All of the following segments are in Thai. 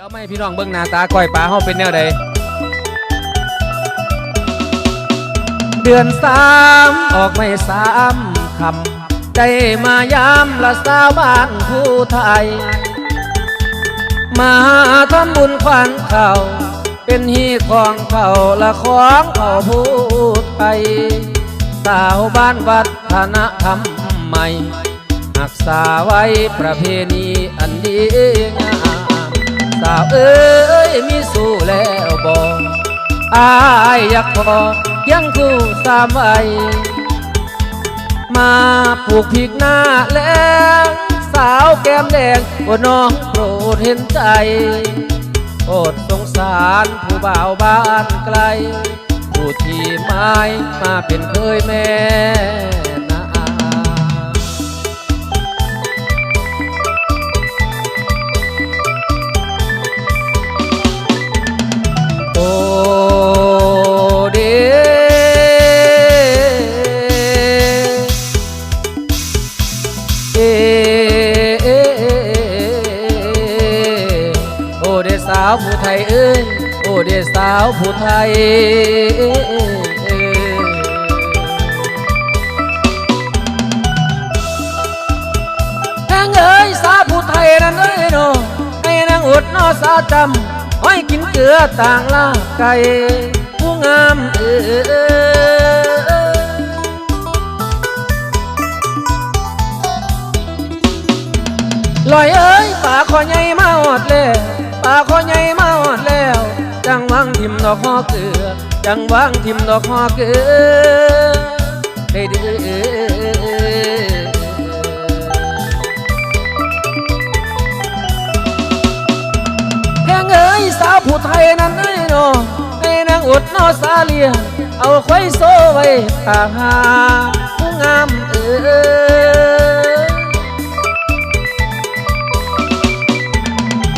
ดี๋ยวไม่พี่น้องเบิ่งหน้าตาก้อยปลาเฮาเป็นแนวใดเดือนสามออกไม่สามคำได้มายามละสาวบ้านผู้ไทย มาทำบุญควันเขาเป็นฮีของเขาละของเขาผู้ไทย สาวบ้านวัฒนธรรมใหม่รักษาไว้ประเพณีอันดีงาม สาวเอ้ยมีสู้แล้วบอกอายอยากขอยังคู่สามไว้มาปลูกพริกหน้าแล้งสาวแก้มแดงว่าน้องโปรดเห็นใจโปรดสงสารผู้บ่าวบ้านไกล ผู้ที่ไม้มาเป็นเคยแม่าวผู้ไทยแห้งเอ้ยสาวผู้ไทยนั่นเอ้ยโนให้นางอดนอสาวจำห้อยกินเกลือต่างลาไก่ผู้งามเอ้ยลอยเอ้ยป่าคอใหญ่มาอดแล้วป่าคอใหญ่มา มดอกฮอเกือจังหวังทิมดอกฮอเกือให้เดืแพงเอ้ยสาวผู้ไทยนั้นเอ้ยโนให้นางอดนอสาเลีย เอาไว้โซ่ไว้ตาหาผู้งามเอ้ย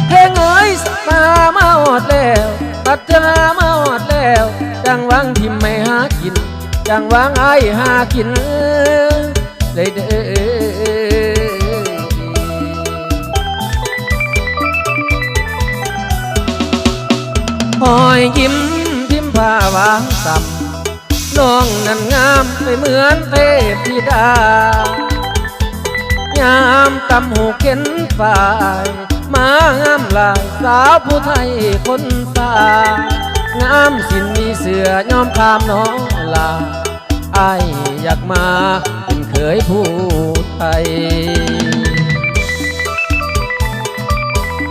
เพลงเอ้ยสักมามาอดแล้ว ตัดเธอมาหอดแล้ว จังหวังทิมไม่หากิน จังหวังไอหากินเลยเด้อหอยยิ้มทิมผ้าวางสับน้องนั้นงามไม่เหมือนเทพธิดายามตำหูเข็นฝ่าย มางามลายสาวผู้ไทยคนตางามสินมีเสือยอมขามน้องลาไออยากมาเป็นเคยผู้ไทย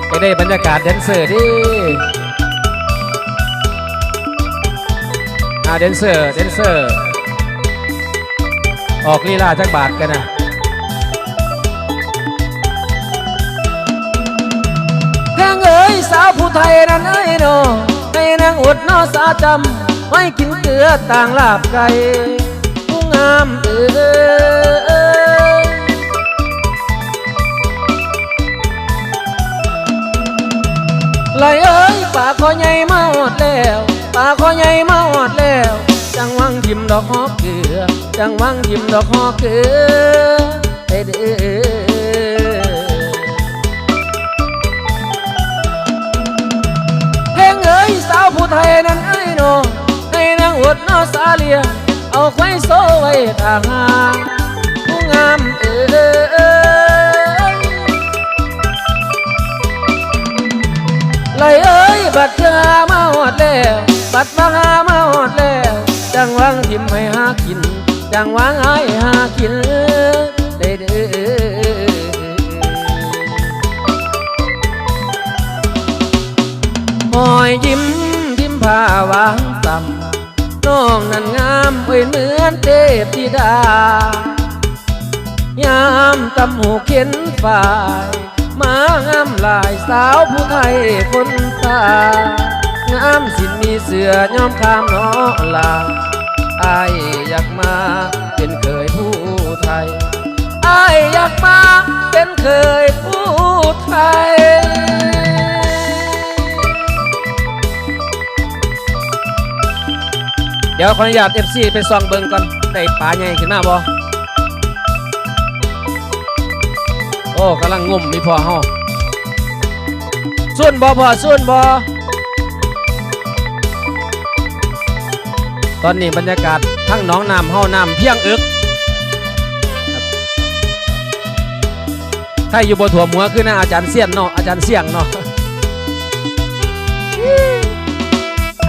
ไปได้บรรยากาศแดนเซอร์ดิอาแดนเซอร์แดนเซอร์ ออกลีลาจักบาทกันนะ แพงเอ้ยสาวผู้ไทยนั่นเอ้ยโนให้นางอดนอสาจำไว้กินเกลือต่างลาบไก่ผู้งามเอ้ยไหลเอ้ยป่าคอใหญ่มาอดแล้วป่าคอใหญ่มาอดแล้ว จังวังทิมดอกฮอกเกลือ จังวังทิมดอกฮอกเกลือเอเด้อ ผู้ไทยนั้นเอ้ยโนให้นางอดนอสาเลีย เอาไว้โซ่ไว้ทางหางผู้งามเอ้ยไหลเอ้ยบัดเธอมาหอดแล้ว บัดมาหามาหอดแล้วจังวังทิมให้หากินจังวังให้หากินเด้อเด้อหอยยิ้มาวางต่ำน้องนั้นงามเอ้ยเหมือนเทพธิดายามตำหูเข็นฝ่ายมางามหลายสาวผู้ไทยคนตางามสินมีเสือยอมข้ามน้อลาอายอยากมาเป็นเคยผู้ไทยอายอยากมาเป็นเคยผู้ไทย ดี๋ยวขออนุญาตเอฟซีไปส่องเบิงก่อนได้ปลาใหญ่ขึ้นมาบ่โอ้กำลังงุ่มมีพอเฮาส่วนบ่พอส่วนบ่ตอนนี้บรรยากาศทั้งน้องน้ำเฮาน้ำเพียงอึกครับใครอยู่บนถั่วหัวคือหน้าอาจารย์เสียนเนาะอาจารย์เสียงเนาะ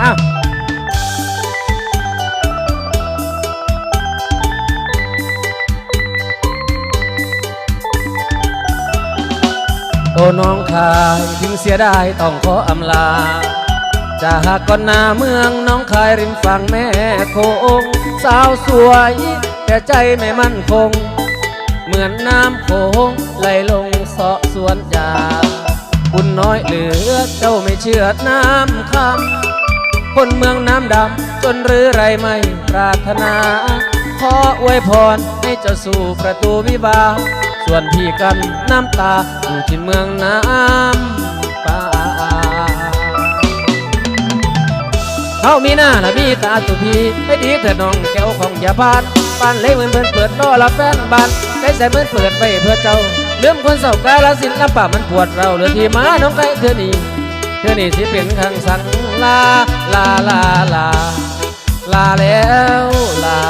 อ้าว น้องคายถึงเสียไดายต้องขออำลาจะหากก่อนหน้าเมืองน้องคายริมฝั่งแม่โคงสาวสวย แต่ใจไม่มั่นคง เหมือนน้ำโขงไหลลงเสาะสวนยาคุณน้อยเหลือเจ้าไม่เชื่อน้ำคำคนเมืองน้ำดำจนรือไรไม่ปรารถนา ขออวยพรให้เจ้าสู่ประตูวิบาส่วนพี่กันน้ำตา ที่เมืองน้ำป่าเขามีหน้าละมีตาสุพีไม่ดีเถิดน้องแก้วของอย่าพลาดบ้านเล็กเหมือนเพิ่นเปิดรอละแฟนบ้านได้ใส่เพิ่นเปิดไว้เพื่อเจ้าเรื่องคนเศร้ากาละสินละป่ามันปวดเราเหลือที่มาน้องไก่เธอนี่เธอนี่สิเป็นขังสังลาลาลาลาลาแล้วลา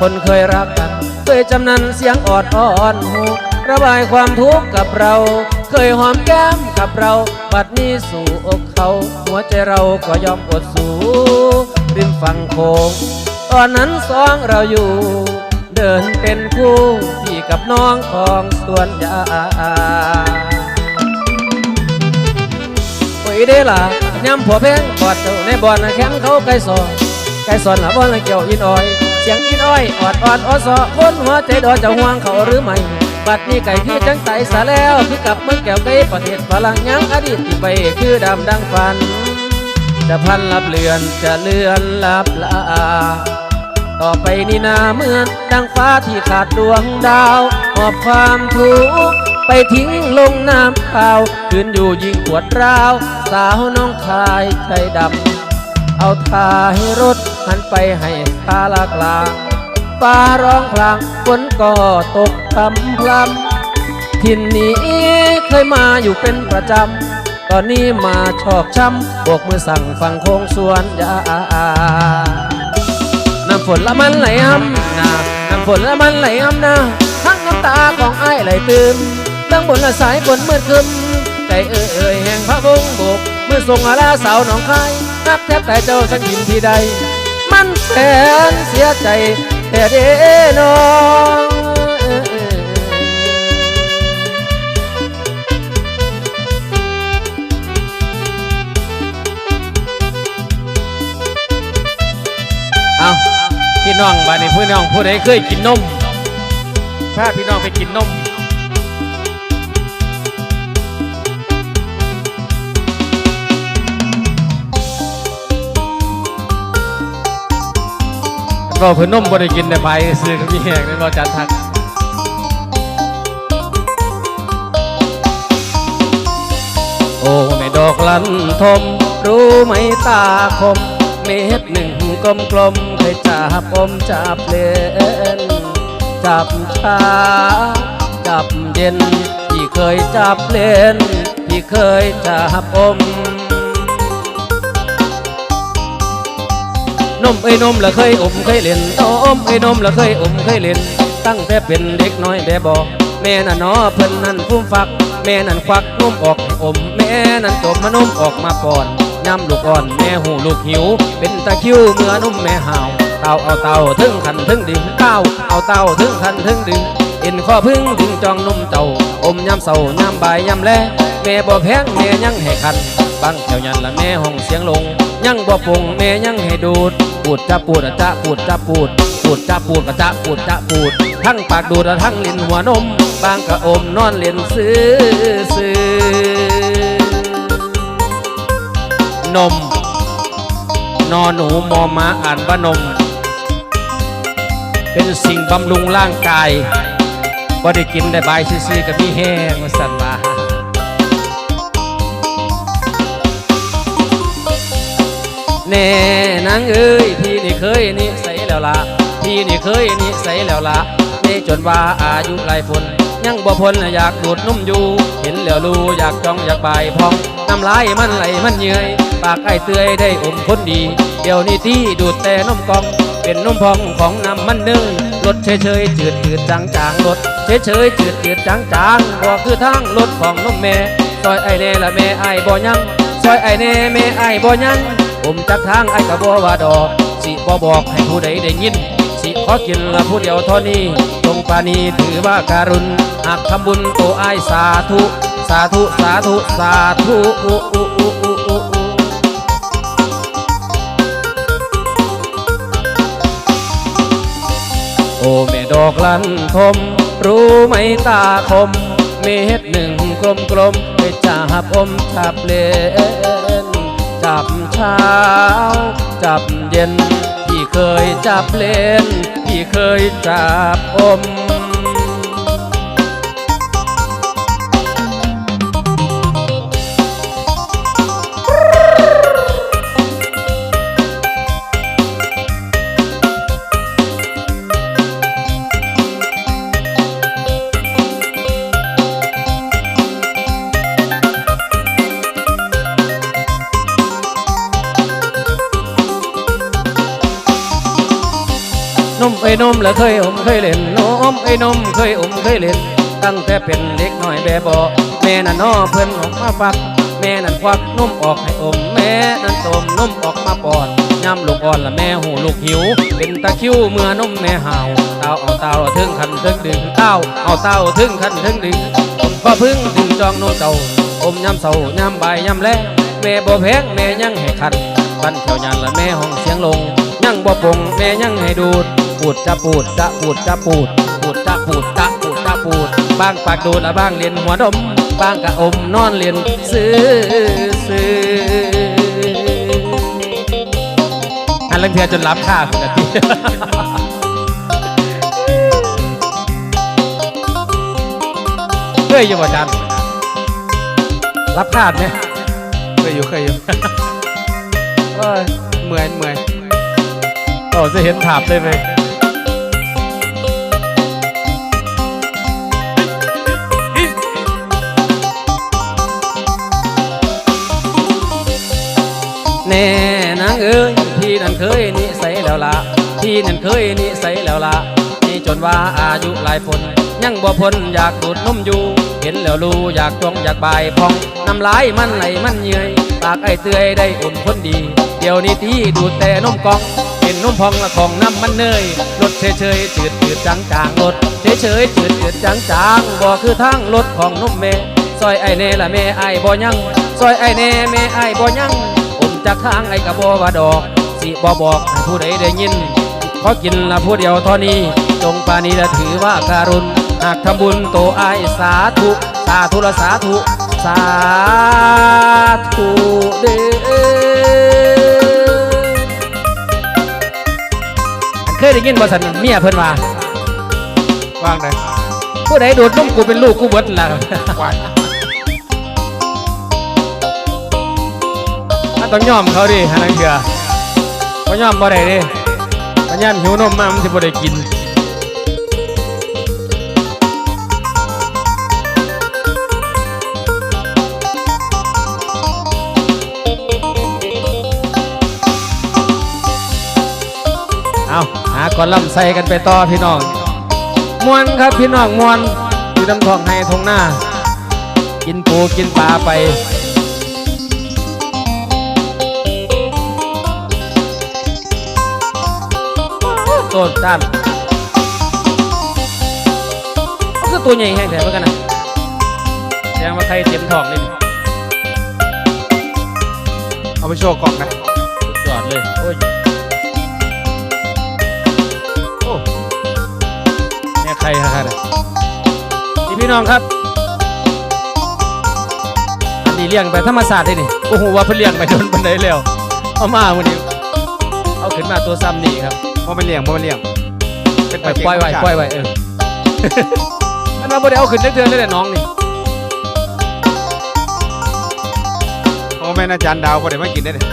คนเคยรักกันเคยจำนันเสียงออดอ้อนหู ระบายความทุกข์กับเรา เคยหอมแก้มกับเรา บัดนี้สู่อกเขา หัวใจเราก็ยอมอดสู้ริมฝั่งโขงตอนนั้นสองเราอยู่ เดินเป็นคู่พี่กับน้องของสวนยางโอ้ยเด้ล่ะย้ำผัวเพลงกอดเจ้าในบ่อนแข็งเขาไก่สอนไก่สอนละบ่อนเกี่ยวอินอ้อยเสียงอินอ้อยออดออดออสอคนหัวใจดอจะห่วงเขาหรือไม่ บัดนี้ไก่พี่จังไตสาแล้วคือกับเมืองแก้วไก่ประเทศฝรั่งยังอดีตที่ไปคือดำดังฟัน จะพันลับเลือนจะเลือนลับลาต่อไปนี่นาเหมือนดังฟ้าที่ขาดดวงดาวหอบความทุกข์ไปทิ้งลงน้ำเปล่าคืนอยู่ยิงปวดร้าว สาวน้องคายใจดำเอาทาให้รถหันไปให้ตาลากลาง ฟ้าร้องพลางฝนก็ตกพรำพรำทินนี้เคยมาอยู่เป็นประจำ ตอนนี้มาชอกช้ำบวกมือสั่งฟังโค้งสวนยาน้ำฝนละมันไหลอ้ำนาน้ำฝนละมันไหลอ้ำนาทั้งน้ำตาของไอ้ไหลตืมทั้งบนละสายบนมืดคึมใจเอ่ยเอ่ยแห่งพระวงบกเมื่อส่งอาลาสาวหนองคายนับแทบแต่เจ้าสักยินที่ใด มันแสนเสียใจ แต่เด้น้องเอาพี่น้องบ้านนี้พี่น้องผู้ใดเคยกินนมพาพี่น้องไปกินนม ก็เพื่อนนมบ่ได้กินแต่ไปซื้อกับพี่แหงนั่นรอจานทักโอ้แม่ดอกลันทม รู้ไหมตาคม เม็ดหนึ่งกลมกลมเคยจับอมจับเล่นจับชาจับเย็นที่เคยจับเล่นที่เคยจับอม นมเอ้ยนมละเคยอมเคยเล่นนมเอ้ยนมละเคยอมเคยเล่น ตั้งแต่เป็นเด็กน้อยแบบบอกแม่น่ะเนอเพิ่นนั่นฟุ้มฟัก แม่นั่นควักนมออกให้อม แม่นั่นจบมานมออกมาก่อนย้ำลูกอ่อนแม่หูลูกหิว เป็นตะคริวเมื่อนมแม่ห่าวเต่าเอาเต่าถึงขันถึงดึงเต้าเอาเต่าถึงขันถึงดึงเอ็นข้อพึ่งดึงจองนมเจ้าอมย้ำเศร้าย้ำใบยยำแลแม่บ่แพงแม่ยังให้คัน บังแถวยันละแม่ห้องเสียงลง ยังบ่ปงแม่ยังให้ดูด ปูดจะปูดจะปูดจะปูดปูดจะปูดกะจะปูดจะปูด ทั้งปากดูดอะทั้งลิ้นหัวนม บางกะอมนอนเล่นซื้อซื้อนม นอนหนูมอมาอ่านว่านม เป็นสิ่งบำรุงร่างกายบ่ได้กินได้บายซื่อๆกับมีแห้งสันว่า แน่นางเอ้ยพี่นี่เคยนิสัยแล้วล่ะพี่นี่เคยนิสัยแล้วล่ะนี่จนว่าอายุหลายฝนยังบ่พ้นอยากดูดนุ่มอยู่ เห็นแล้วรู้อยากจ้องอยากบายพองน้ำลายมันไหลมันเยื่อย ปากไอ้เตือยได้อมคนดี เดี๋ยวนี้ที่ดูดแต่นมกอง เป็นนมพองของน้ำมันเนยรสเฉยเฉยจืดจืดจางจางรสเฉยเฉยจืดจืดจางจางบ่คือทางรสของนมแม่ซอยไอ้เน่ละแม่ไอ้บ่ยัง ซอยไอ้เน่แม่ไอ้บ่ยังผมจักทางไอ้กะบ่ว่าดอกสิบ่บอกให้ผู้ใดได้ยิน สิขอกินละผู้เดียวเท่านี้ตรงปานีถือว่าการุณหากทำบุญตัวไอ้สาธุ สาธุสาธุสาธุอุอุอุอุอุอุโอ้แม่ดอกลันทมรู้ไหมตาคมเม็ดหนึ่งกลมกลม ไปจับอมจับเล่นจับเช้า จับเย็น พี่เคยจับเล่นพี่เคยจับอม ไอ้นมแล้วเคยอมเคยเล่นนมไอ้นมเคยอมเคยเล่น ตั้งแต่เป็นเด็กน้อยแบบอแม่น่ะน้อเพิ่นออกมาฟัก แม่นั่นควักนมออกให้อม แม่นั่นต้มนมออกมาปอนย้ำลูกอ่อนละแม่หูลูกหิว เป็นตะคิวเมื่อนมแม่ห่าวเต้าเอาเต้าถึงขันถึงดึงเต้าเอาเต้าถึงขันถึงดึงผมก็พึ่งดึงจองนมเต้าอมย้ำเสาย้ำใบย้ำแลงแม่บ่แพงแม่ยังให้ขันบันเขียวยันละแม่ห้องเสียงลง ยังบ่ปงแม่ยังให้ดูด ปูดจะปูดจะปูดจะปูดปูดจะปูดจะปูดจะปูดบางปากดูดละบางเลียนหัวดมบางกะอมนอนเลียนซื้อซื้ออันลังเทียจนรับค่าคุณกะทิเคยอยู่บ่จันรับคาดไหมเคยอยู่เคยอยู่เอ้ยเมื่อยเมื่อยโอ้จะเห็นถาบเลยไหม แน่นางเอ้ยพี่นั่นเคยนิสัยแล้วละพี่นั่นเคยนิสัยแล้วละนี่จนว่าอายุหลายคนยังบ่พ้นอยากดูดนมอยู่ เห็นแล้วรู้อยากจองอยากบายพองน้ำลายมันไหลมันเยื่อยปากไอเตือยได้อุ่นคนดี เดี๋ยวนี้ที่ดูดแต่นมกองเป็นนมพองละของน้ำมันเนยรสเฉยเฉยจืดจืดจางจางรสเฉยเฉยจืดจืดจางจางบ่คือทางรสของนมเมซอยไอเน่ละแม่ไอบ่ยังซอยไอเน่แม่ไอบ่ยัง จากทางไอ้กะบ่ว่าดอก สิบ่บอกให้ผู้ใดได้ยิน ขอกินละผู้เดียวเท่านี้ จงปานีละถือว่าการุณ หากทำบุญโตไอายสาธุ สาธุละสาธุ สาธุเด้อเคยได้ยินบ่สันเมียเพิ่นว่าว่างได้ผู้ใดดูดนมกูเป็นลูกกูเบิดล่ะ ต้องยอมเขาดิฮะนังเถื่อบ่ยอมบ่ได้ดิมันยามหิวนมมามันสิบ่ได้กินเอาหาก่อนลำใส่กันไปต่อพี่น้องมวนครับพี่น้องมวนอยู่ลำทองให้ทงหน้า กินปูกินปลาไป ต้นต้านเขาคือตัวใหญ่แห้งแถมกันนะแสดงว่าใครเต็มท้องเลยนี่เอาไปโชว์กล่องนะสุดยอดเลยโอ้ยโอ้แม่ใครฮะครับนี่พี่น้องครับ อันนี้เลี้ยงไปธรรมศาสตร์ได้นี่โอ้โหว่าเพิ่นเลี้ยงไปโดนปันไดแล้วเอามาวันนี้เอาขึ้นมาตัวซ้ำนี่ครับ เพราะมันเลี้ยงเพราะมันเลี้ยงเป็นปล่อยเก่งปล่อยไว้ธรรมชาติปล่อยไว้เออ อันนั้นบ่ได้เอาขึ้นจักเดือนเลยแหละน้องนี่โอ้แม่นอาจารย์ดาวก็ได้มากินได้เลย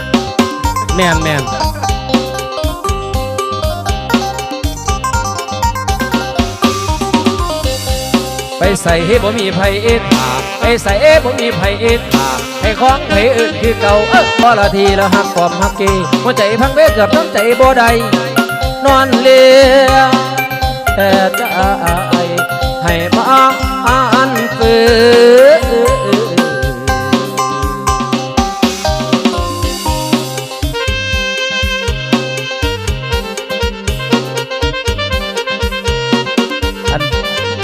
แมนแมนไปใส่บ่มีไผเอ็ดหาไปใส่บ่มีไผเอ็ดหาให้ของไผอื่นคือเก่าเออพอละทีละหักความหักเกหัวใจพังเวเกือบน้ำใจบ่ได้ นอนเลียแต่ใจให้มาอันฝืนอัน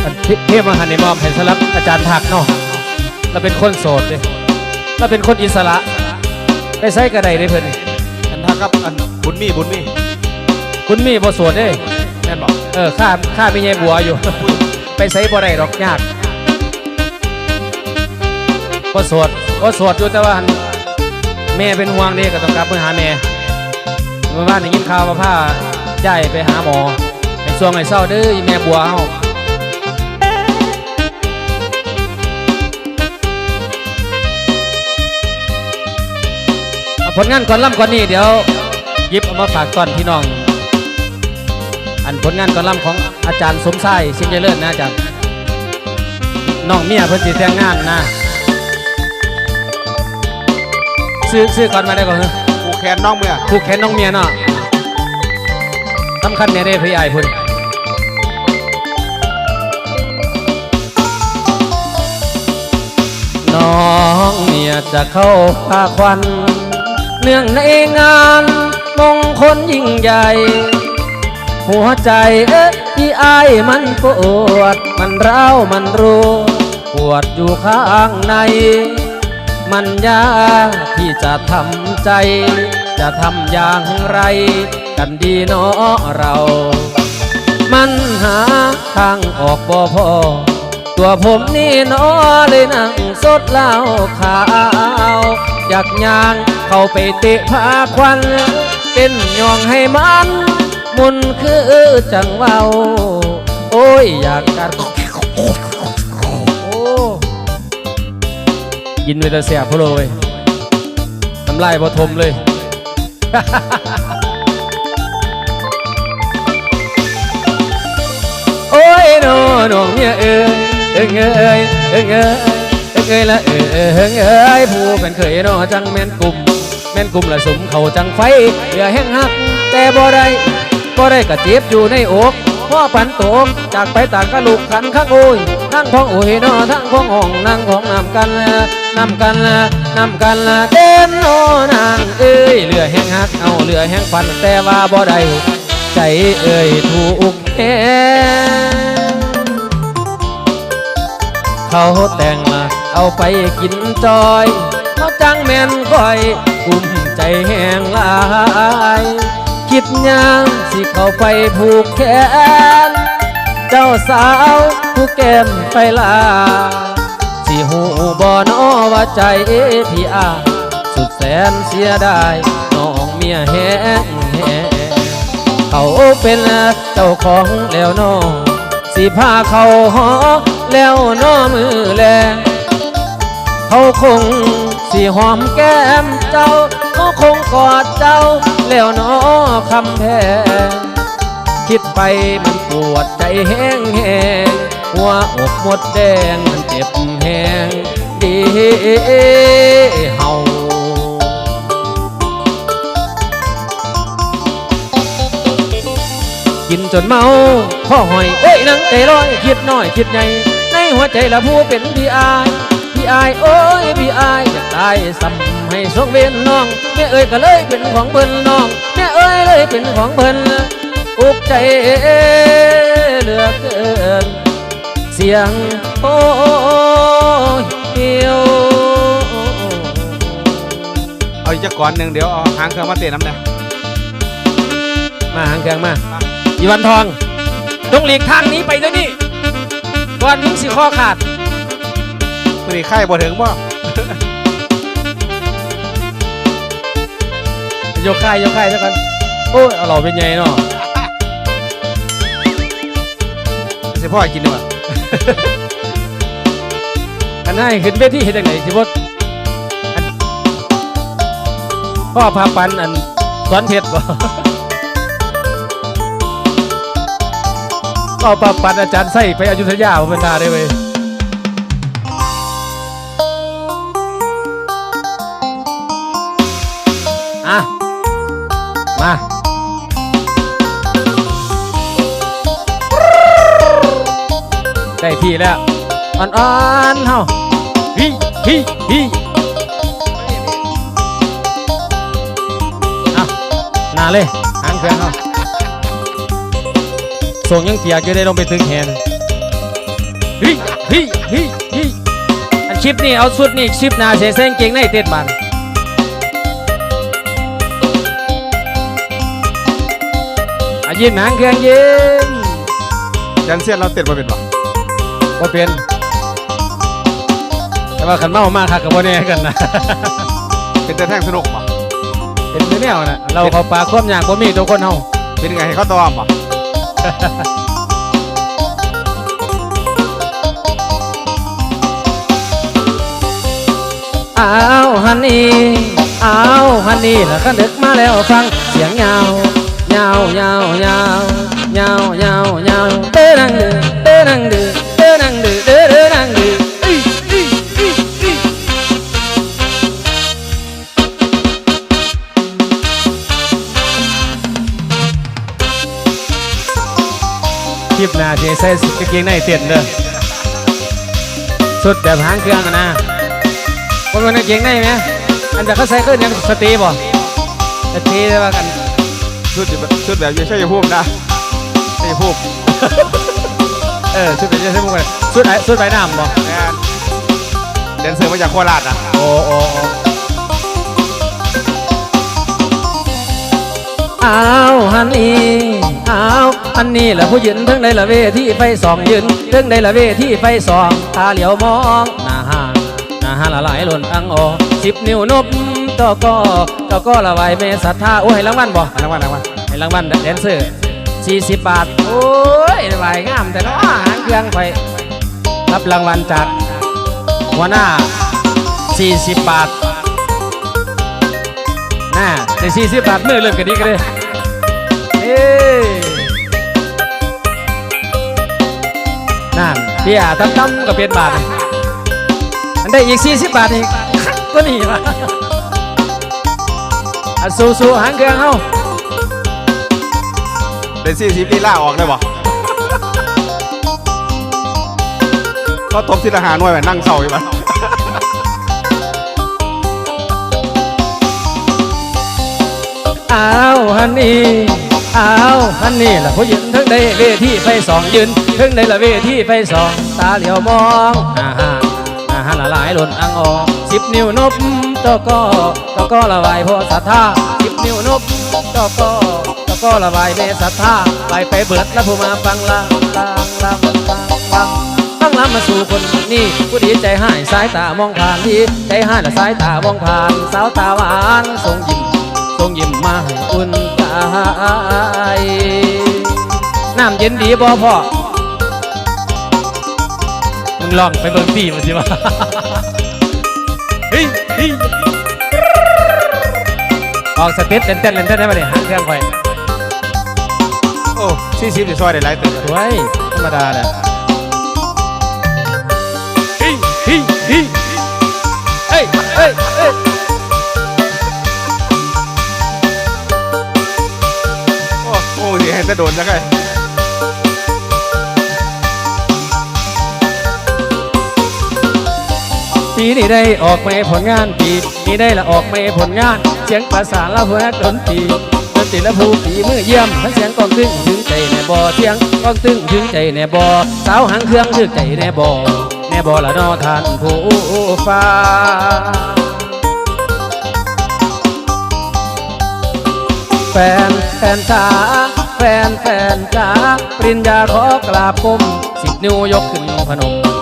อันเทพมหันในมอมให้สำหรับอาจารย์ถักเนาะเราเป็นคนโสดเลยเราเป็นคนอิสระไปใส่กระไดได้เพิ่นนี่อันทักครับอันบุญมีบุญมี คุณมีบ่โสดเด้แม่นบอกเออข้าข้ามีเยบัวอยู่ ไปใส่บ่ได้ดอกยากบ่โสดบ่โสดอยู่แต่ว่าแม่เป็นห่วงเด้ก็ต้องกลับไปหาแม่เมื่อวานได้ยินข่าวว่าพาย้ายไปหาหมอให้ช่วงให้เศร้าเด้อแม่บัวเฮาเอาผลงานก่อนล่ำก่อนนี้เดี๋ยวหยิบเอามาฝากก่อนพี่น้อง อันผลงานก่อนล่ำของอาจารย์สมชายสิงห์เจริญนะอาจารย์น้องเมียเพิ่นสิแต่งงานนะซื้อซื้อก่อนมาได้ก่อนเถอะกูแคนน้องเมื่อผูกแขนน้องเมียเนาะสำคัญเนี่ยได้พี่ใหญ่พุ่นน้องเมียจะเข้าพาควัน เนื่องในงานมงคลยิ่งใหญ่ หัวใจเอ๊ะที่อายมันปวด มันร้าวมันรัวปวดอยู่ข้างใน มันยากที่จะทำใจ จะทำอย่างไร กันดีเนาะเรา มันหาทางออกบ่พอ ตัวผมนี่นาะเลยนั่งสดเหล้าขาว อยากย่างเข้าไปเตะพาควันเต้นยองให้มัน มุนคือจังเว้า โอ้ยอยากกัดโอ้กินไปแต่เสียพโลเว้ยน้ำลายบ่ทมเลยโอ้ยน้อน้องเมียเอ้ยเอ้ยเอ้ยเอ้ยเอ้ยเอ้ยเอ้ยละเอ้ยเอ้ยเอ้ยเอ้ยผู้เป็นเคยน้อจังแม่นกลุ่มแม่นกลุ่มละสมเขาจังไฟเหลือแห้งหักแต่บ่ได้ บ่ได้กระเจ็บอยู่ในอกพ่อปันโตกจากไปต่างกะลูกขันข้างโอ้ยทั้งพ้องโอ้ยน้อทั้งพ้องห้องนั่งของนำกันนำกันละนำกันละเต้นโนนางเอ้ยเหลือแห้งหักเอาเหลือแห้งฟันแต่ว่าบ่ได้ใจเอ่ยถูกแหเขาแต่งละเอาไปกินจอยเขาจังแม่นก้อยกุมใจแห้งลาย คิดยังสิเข้าไปผูกแขน เจ้าสาวผู้แก้มไปลา สิหูบ่นอว่าใจพี่อาสุดแสนเสียดายน้องเมียแห้งแห้งเขาเป็นเจ้าของแล้วน้องสิพาเขาหอแล้วน้อมือแลงเขาคงสิหอมแก้มเจ้า คงกอดเจ้า แล้วน้อคำแพงคิดไปมันปวดใจแห้งแหงหัวอกหมดแดงมันเจ็บแหงดีเฮากินจนเมาพ่อหอยเอ้ยนังใจลอย คิดน้อยคิดใหญ่ในหัวใจละผู้เป็นพี่อาย พี่อายโอ้ยพี่อายอยากตายซ้ำให้สงเวนน้องแม่เอ้ยก็เลยเป็นของเพิ่นน้องแม่เอ้ยเลยเป็นของเพิ่นอุกใจเหลือเกินเสียงโอ้ยเหี่ยวเอาอีกจักก่อนหนึ่งเดี๋ยวเอาหางเครื่องมาเตะน้ำเนี่ยมาหางเครื่องมาอีวันทองจงหลีกทางนี้ไปเดี๋ยวนี้ก่อนมึงสิข้อขาด ตัวนี้ไข่บ่ถึงบ่ยกค่ายยกค่ายแล้วกันโอ้ยเอาเราเป็นไงเนาะสิพ่อกินดีกว่ากันให้ขึ้นเวทีเห็นจังไหนสิบดอันพ่อพาปันอันสอนเพชรบ่พ่อพาปันอาจารย์ไส้ไปอยุธยาผมเป็นตาได้เว้ย มาได้ที่แล้วอ่อนๆเฮาฮิฮิฮิอาหนาเลยหางเครื่องเฮาส่งยังเปียกอยู่ได้ลงไปตึกแหนฮิฮิฮิฮิอันชิปนี่เอาสุดนี่ชิปนาเสียแซงเก่งในเต้นบาน ยินหางเครื่องยินยันเสียนเราเต้นมาเป็นบ่ว่าเป็น แต่ว่าขันเมามากคักกับว่าแน่กันนะ เป็นแต่แท่งสนุกบ่เป็นแนวนะเราเขาปลาควบอย่างบ่มีตัวคนเฮาเป็นไงให้เขาตอมบ่อ้าวฮันนี่อ้าวฮันนี่แล้วก็นึกมาแล้วฟังเสียงยาาวยาวยาวยาวยาวยาเต้นังดือเต้นังดือเต้นังดือเด้เด้นังดือคลิปหน้าที่ใส่กางเกงในเต้นเด้อสุดแบบหางเครื่องนะคนคนนั้นเก่งได้ไหมอันแบบเขาใส่ขึ้นยังสตรีบ่สตรีได้ว่ากัน ชุดแบบชุดแบบอยังใช่ยภูมินะใช่ยภูมิเออสุดเป็นยังไงพวกกันสุดไอ้สุดใบหน้ำบ่แม่นแดนเซอร์มาจากโคราชอะโอ้โอ้โอ้อ้าวฮันนี่อ้าวฮันนี่แหละผู้ยืนทั้งในละเวที่ไฟสองยืนทั้งในละเวที่ไฟสองตาเหลียวมองหน้าห้างหน้าห้างละลายหล่นอังออสิบนิ้วนบ ตอก็ตอก็ละไวเมศรัทธาโอ้ให้รางวัลบ่อันนั้นว่าอันนั้นว่าให้รางวัลแดนเซอร์40บาท โอ้ยไหวงามแต่เนาะหางเครื่องไปรับรางวัลจากหัวหน้า40บาทน่าได้40บาทมือเริ่มกันดีกันเลยเอ้นั่นเพี่อาตั้มๆก็เป็นบาทอันได้อีก40บาทอีกก็นี่มา อะสู้ๆหางเครื่องเฮาเดนซี่ซีรีล่าออกได้บ่เขาตบทีละหาหน่วยแบบนั่งเศร้าอยู่บ่อ้าวฮันนี่อ้าวฮันนี่ละผู้ยืนทั้งในเวทีไฟสองยืนทั้งในละเวทีไฟสองตาเหลียวมองอาหารอาหารละลายหล่นอังออสิบนิ้วนบ ตะก็ตะก็ละวายพอศรัทธาสิบนิ้วนบตะก็ตะก็ละวายเมศรัทธาไปไปเบิดแล้วผู้มาฟังละฟังละฟังฟังฟังละมาสู่คนนี้ผู้ดีใจหายสายตามองผ่านดีใจหายและสายตามองผ่าน สาวตาหวานทรงยิ้มทรงยิ้มมาให้อุ่นใจน้ำเย็นดีบ่พ่อมึงลองไปเบิ่งตีมันสิวะเฮ้ยเฮ้ย ออกสเต็ปเต้นเต้นเต้นเต้นได้ปะเนี่ยหางเครื่องไฟโอ้ซี่ซีจะซอยได้หลายตึกสวยธรรมดาเนี่ยเฮ้ยเฮ้ยเฮ้ยเฮ้ยเฮ้ยเฮ้ยโอ้โอ้สิให้จะโดนจังไง ปีนี้ได้ออกไมาผลงานปีนี้ได้ละออกไมาผลงาน เสียงประสานละผู้นักดนตรีดนตรีละผู้ฝีมือเยี่ยมทั้งเสียงกองตึงถึงใจแน่บ่เสียงกองตึงถึงใจแน่บ่สาวหางเครื่องถึงใจแน่บ่แน่บ่ละนอท่านผู้ฟ้าแฟนแฟนจ๋าแฟนแฟนจ๋าปริญญาขอกราบก้มสิบนิ้วยกขึ้นพนม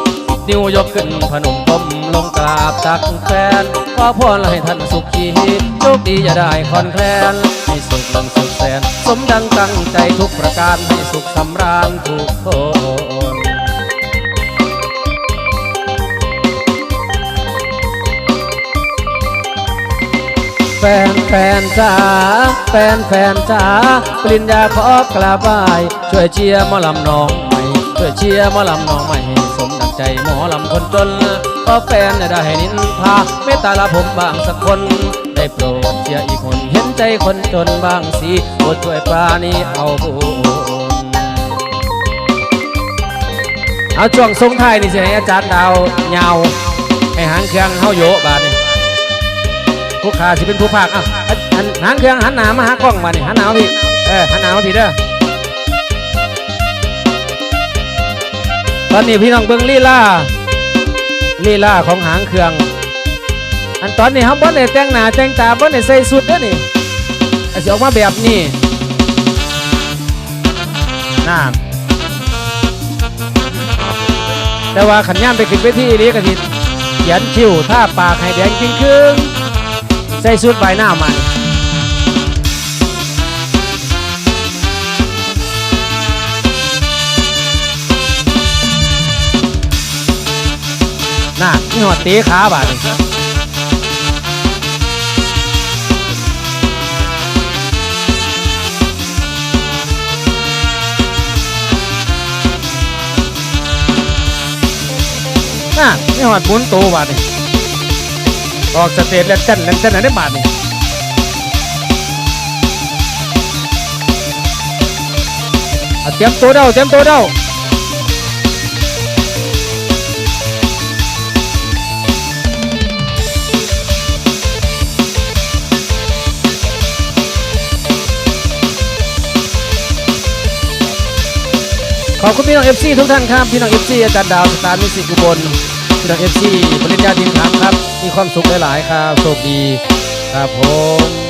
นิ้วยกขึ้นพนมก้มลงกราบตักแฟนขอพรให้ท่านสุขีโชคดีอย่าได้คอนแคลนให้สุขลงสุขแสน สมดังตั้งใจทุกประการให้สุขสำราญทุกคนแฟนแฟนจ๋าแฟนแฟนจ๋าปริญญาขอกราบไหว้ช่วยเชียร์มอลำน้องใหม่ช่วยเชียร์มอลำน้อง ใจหมอลำคนจนเพราะแฟนได้ให้นินทาเมตตาละผมบางสักคน ได้โปรดเชียร์อีกคนเห็นใจคนจนบางสีโปรดช่วยปราณีเอาบุญเอาช่วงทรงไทายนี่สิให้อาจารย์ดาวยาวให้หางเครื่องเฮาโยบาดนี่ผู้ขาสิเป็นผู้ภาคอะอันหางเครื่องหันหนามาหากล้องบาดนี่หันหนามาพี่เออหันหนามาพี่เด้อ อนนี้พี่น้องเบิ่งลีลาลีลาของหางเครื่อง อันตอนนี้เขาบ่ได้แต่งหน้าแต่งตาบ่ได้ใส่สุดเด้อนี่อาจสิออกมาแบบนี้น่าแต่ว่าขันย่ามไปขึ้นเวทีนี้ก็สิเขียนคิ้วท่าปากให้แดงจริงครึ่งใส่สุดใบหน้ามัน น่านี่หอดตะขาบาดน่ะนี่หอดหมุนโตบาทนี่ออกสเตจแล้วเต้นแล้วเต้นอะไรบาทนี่เตรียมตัวเด้าเตรียมตัวเด้า ขอบคุณพี่น้องเอฟซีทุกท่านครับ พี่น้องเอฟซีอาจารย์ดาวสตาร์มิสิกุบลพี่น้องเอฟซีปริญญาทีมถามครับ มีความสุขหลาย ๆ ครับ โชคดี ครับผม